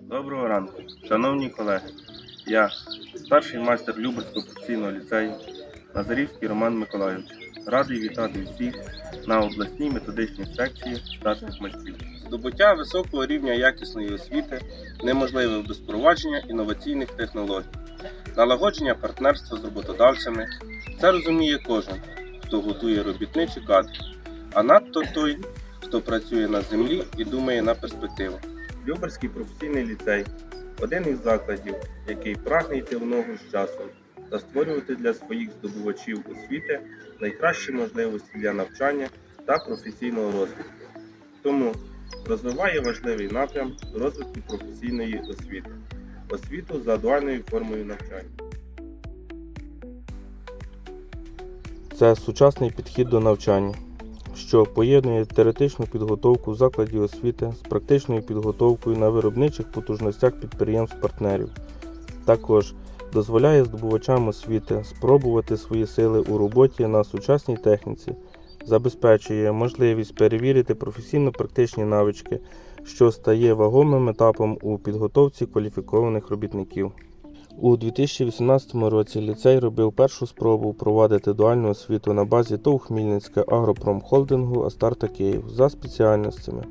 Доброго ранку, шановні колеги. Я, старший майстер Люберського професійного ліцею Назарівський Роман Миколайович. Радий вітати всіх на обласній методичній секції старших майстрів. Здобуття високого рівня якісної освіти неможливе без впровадження інноваційних технологій, налагодження партнерства з роботодавцями. Це розуміє кожен, хто готує робітничі кадри, а надто той, хто працює на землі і думає на перспективу. Люберський професійний ліцей один із закладів, який прагне йти в ногу з часом та створювати для своїх здобувачів освіти найкращі можливості для навчання та професійного розвитку. Тому розвиває важливий напрям розвитку професійної освіти, освіту за дуальною формою навчання. Це сучасний підхід до навчання, що поєднує теоретичну підготовку в закладі освіти з практичною підготовкою на виробничих потужностях підприємств-партнерів. Також дозволяє здобувачам освіти спробувати свої сили у роботі на сучасній техніці, забезпечує можливість перевірити професійно-практичні навички, що стає вагомим етапом у підготовці кваліфікованих робітників. У 2018 році ліцей робив першу спробу провадити дуальну освіту на базі ТОВ Хмільницьке Агропромхолдингу Астарта Київ за спеціальностями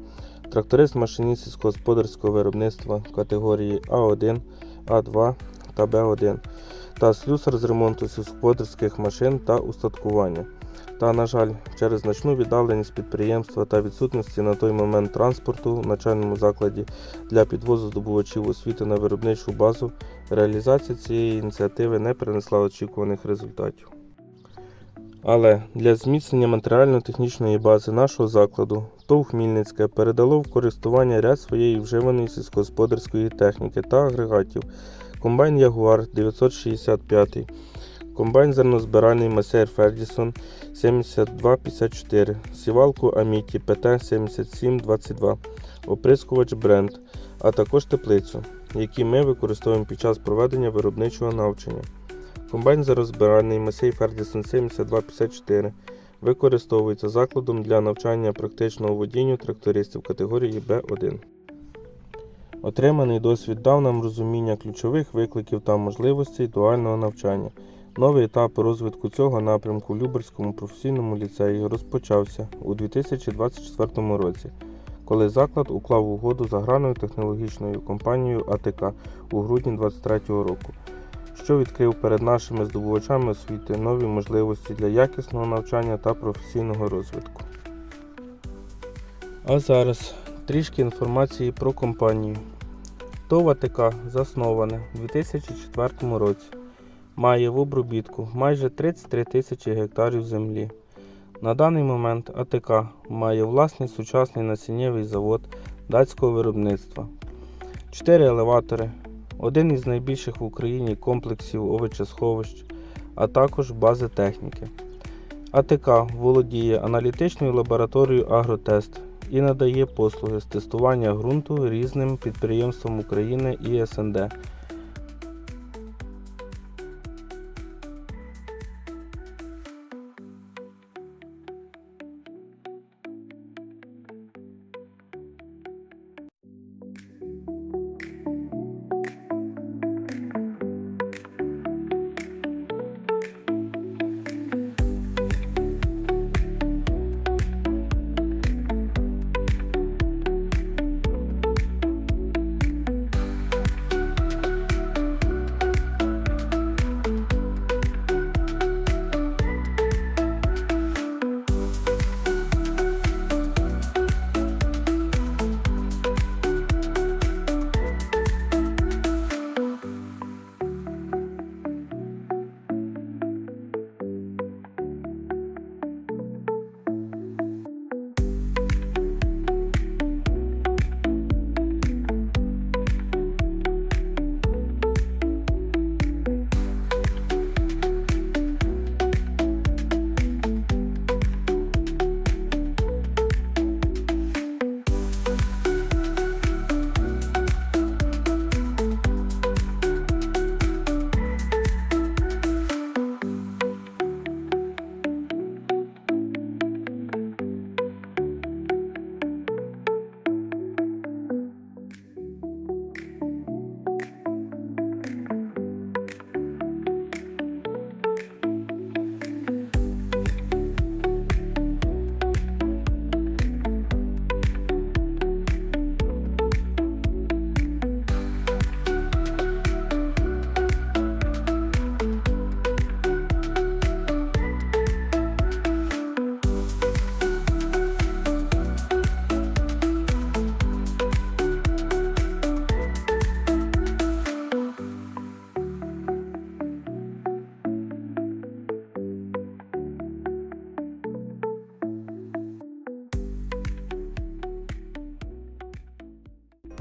тракторист машиніст сільськогосподарського виробництва категорії А1, А2 та Б1 та слюсар з ремонту сільськогосподарських машин та устаткування. Та, на жаль, через значну віддаленість підприємства та відсутності на той момент транспорту в начальному закладі для підвозу здобувачів освіти на виробничу базу Реалізація цієї ініціативи не принесла очікуваних результатів. Але для зміцнення матеріально-технічної бази нашого закладу ТОВ Хмільницьке передало в користування ряд своєї вживаної сільськогосподарської техніки та агрегатів. Комбайн Ягуар 965, комбайн зернозбиральний Масер Фердісон 7254, сівалку Аміті ПТ 7722, оприскувач Бренд, а також теплицю які ми використовуємо під час проведення виробничого навчання. Комбайн зарозбиральний Масей Фердісон 7254 використовується закладом для навчання практичного водінню трактористів категорії Б1. Отриманий досвід дав нам розуміння ключових викликів та можливостей дуального навчання. Новий етап розвитку цього напрямку в Люберському професійному ліцеї розпочався у 2024 році коли заклад уклав угоду з аграрною технологічною компанією АТК у грудні 2023 року, що відкрив перед нашими здобувачами освіти нові можливості для якісного навчання та професійного розвитку. А зараз трішки інформації про компанію. ТОВ АТК засноване у 2004 році. Має в обробітку майже 33 тисячі гектарів землі. На даний момент АТК має власний сучасний насіннєвий завод датського виробництва, 4 елеватори, один із найбільших в Україні комплексів овочесховищ, а також бази техніки. АТК володіє аналітичною лабораторією Агротест і надає послуги з тестування ґрунту різним підприємствам України і СНД.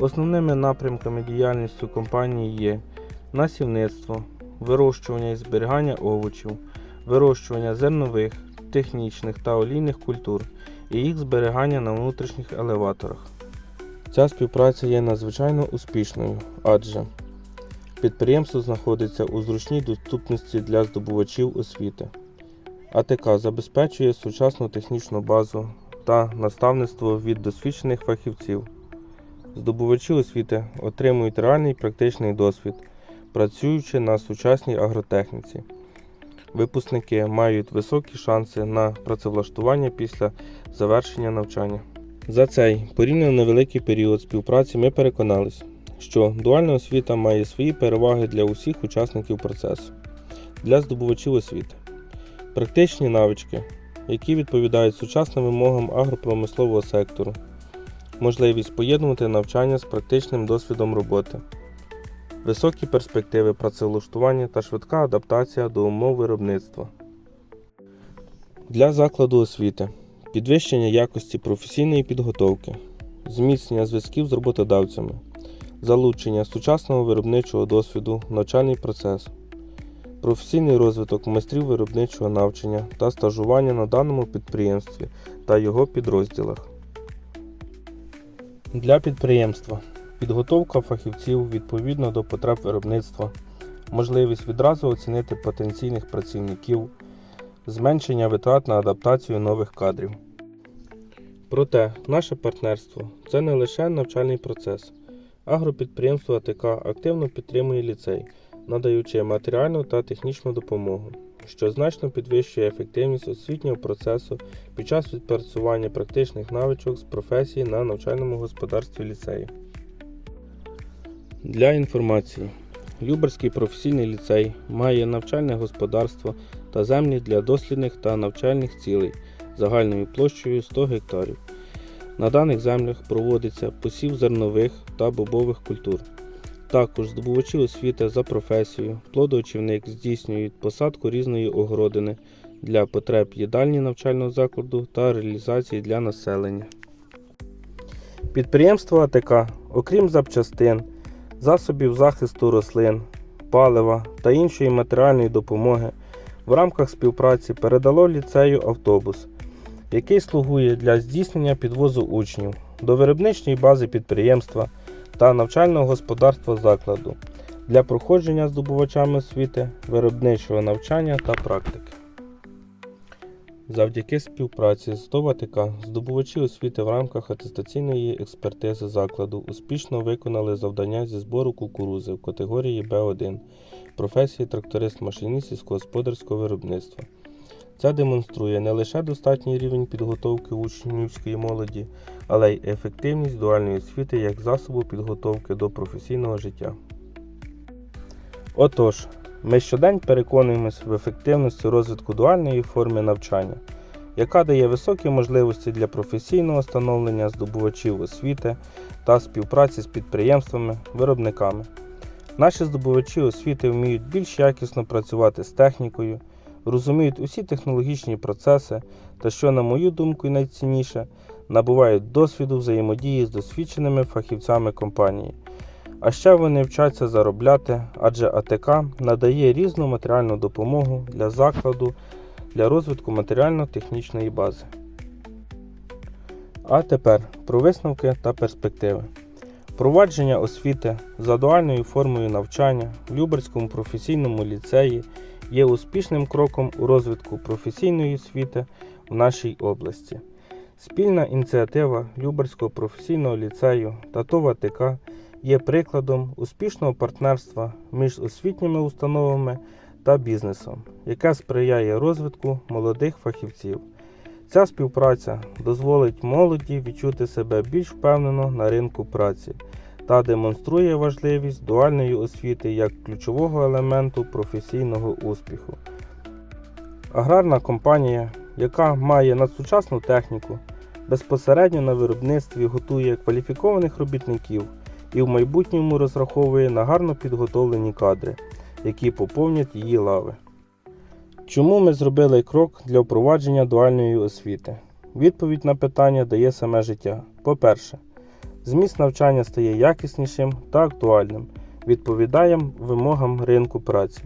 Основними напрямками діяльності компанії є насівництво, вирощування і зберігання овочів, вирощування зернових, технічних та олійних культур і їх зберігання на внутрішніх елеваторах. Ця співпраця є надзвичайно успішною, адже підприємство знаходиться у зручній доступності для здобувачів освіти. АТК забезпечує сучасну технічну базу та наставництво від досвідчених фахівців. Здобувачі освіти отримують реальний практичний досвід, працюючи на сучасній агротехніці. Випускники мають високі шанси на працевлаштування після завершення навчання. За цей порівняно невеликий період співпраці ми переконались, що дуальна освіта має свої переваги для усіх учасників процесу, для здобувачів освіти, практичні навички, які відповідають сучасним вимогам агропромислового сектору, можливість поєднувати навчання з практичним досвідом роботи, високі перспективи працевлаштування та швидка адаптація до умов виробництва. Для закладу освіти. Підвищення якості професійної підготовки, зміцнення зв'язків з роботодавцями, залучення сучасного виробничого досвіду в навчальний процес, професійний розвиток майстрів виробничого навчання та стажування на даному підприємстві та його підрозділах. Для підприємства підготовка фахівців відповідно до потреб виробництва, можливість відразу оцінити потенційних працівників, зменшення витрат на адаптацію нових кадрів. Проте наше партнерство це не лише навчальний процес. Агропідприємство АТК активно підтримує ліцей, надаючи матеріальну та технічну допомогу, що значно підвищує ефективність освітнього процесу під час відпрацювання практичних навичок з професії на навчальному господарстві ліцею. Для інформації, Люберський професійний ліцей має навчальне господарство та землі для дослідних та навчальних цілей загальною площею 100 гектарів. На даних землях проводиться посів зернових та бобових культур. Також здобувачі освіти за професією, плодоочівник здійснюють посадку різної огородини для потреб їдальні навчального закладу та реалізації для населення. Підприємство АТК, окрім запчастин, засобів захисту рослин, палива та іншої матеріальної допомоги, в рамках співпраці передало ліцею автобус, який слугує для здійснення підвозу учнів до виробничої бази підприємства та навчального господарства закладу для проходження здобувачами освіти, виробничого навчання та практики. Завдяки співпраці з ТОВ здобувачі освіти в рамках атестаційної експертизи закладу успішно виконали завдання зі збору кукурузи в категорії Б1 професії тракторист-машиніст сільськогосподарського виробництва. Це демонструє не лише достатній рівень підготовки учнівської молоді, але й ефективність дуальної освіти як засобу підготовки до професійного життя. Отож, ми щодень переконуємось в ефективності розвитку дуальної форми навчання, яка дає високі можливості для професійного становлення здобувачів освіти та співпраці з підприємствами, виробниками. Наші здобувачі освіти вміють більш якісно працювати з технікою, розуміють усі технологічні процеси та, що, на мою думку, найцінніше, набувають досвіду взаємодії з досвідченими фахівцями компанії. А ще вони вчаться заробляти, адже АТК надає різну матеріальну допомогу для закладу для розвитку матеріально-технічної бази. А тепер про висновки та перспективи. Провадження освіти за дуальною формою навчання в Люберському професійному ліцеї є успішним кроком у розвитку професійної освіти в нашій області. Спільна ініціатива Люберського професійного ліцею та ТОВ АТК є прикладом успішного партнерства між освітніми установами та бізнесом, яке сприяє розвитку молодих фахівців. Ця співпраця дозволить молоді відчути себе більш впевнено на ринку праці та демонструє важливість дуальної освіти як ключового елементу професійного успіху. Аграрна компанія, яка має надсучасну техніку, безпосередньо на виробництві готує кваліфікованих робітників і в майбутньому розраховує на гарно підготовлені кадри, які поповнять її лави. Чому ми зробили крок для впровадження дуальної освіти? Відповідь на питання дає саме життя. По-перше, Зміст навчання стає якіснішим та актуальним, відповідає вимогам ринку праці.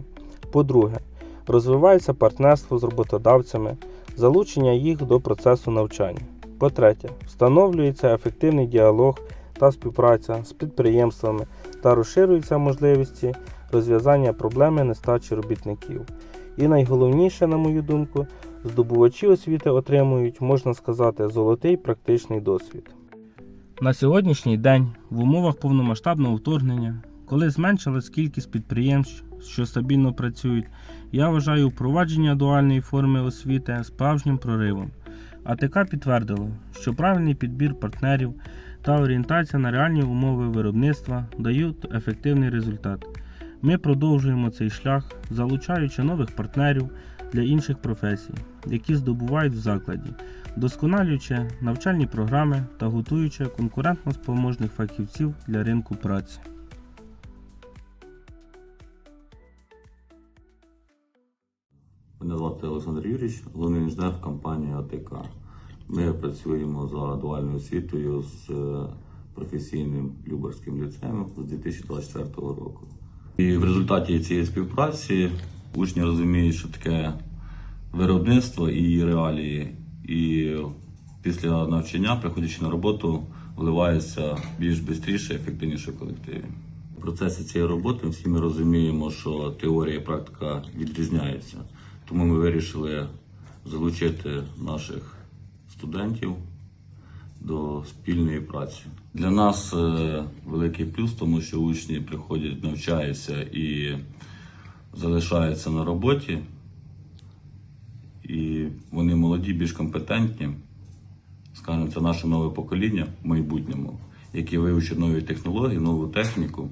По-друге, розвивається партнерство з роботодавцями, залучення їх до процесу навчання. По-третє, встановлюється ефективний діалог та співпраця з підприємствами та розширюються можливості розв'язання проблеми нестачі робітників. І найголовніше, на мою думку, здобувачі освіти отримують, можна сказати, золотий практичний досвід. На сьогоднішній день в умовах повномасштабного вторгнення, коли зменшилась кількість підприємств, що стабільно працюють, я вважаю впровадження дуальної форми освіти справжнім проривом. АТК підтвердило, що правильний підбір партнерів та орієнтація на реальні умови виробництва дають ефективний результат. Ми продовжуємо цей шлях, залучаючи нових партнерів для інших професій, які здобувають в закладі, досконалюючи навчальні програми та готуючи конкурентно спроможних фахівців для ринку праці. Юрійович, головний інженер компанії АТК. Ми працюємо за дуальною освітою з е, професійним Любарським ліцеєм з 2024 року. І в результаті цієї співпраці учні розуміють, що таке виробництво і реалії. І після навчання, приходячи на роботу, вливаються більш швидше, ефективніше в колективі. В процесі цієї роботи всі ми розуміємо, що теорія і практика відрізняються. Тому ми вирішили залучити наших студентів до спільної праці. Для нас е, великий плюс, тому що учні приходять, навчаються і залишаються на роботі. І вони молоді, більш компетентні. Скажімо, це наше нове покоління в майбутньому, яке вивчить нові технології, нову техніку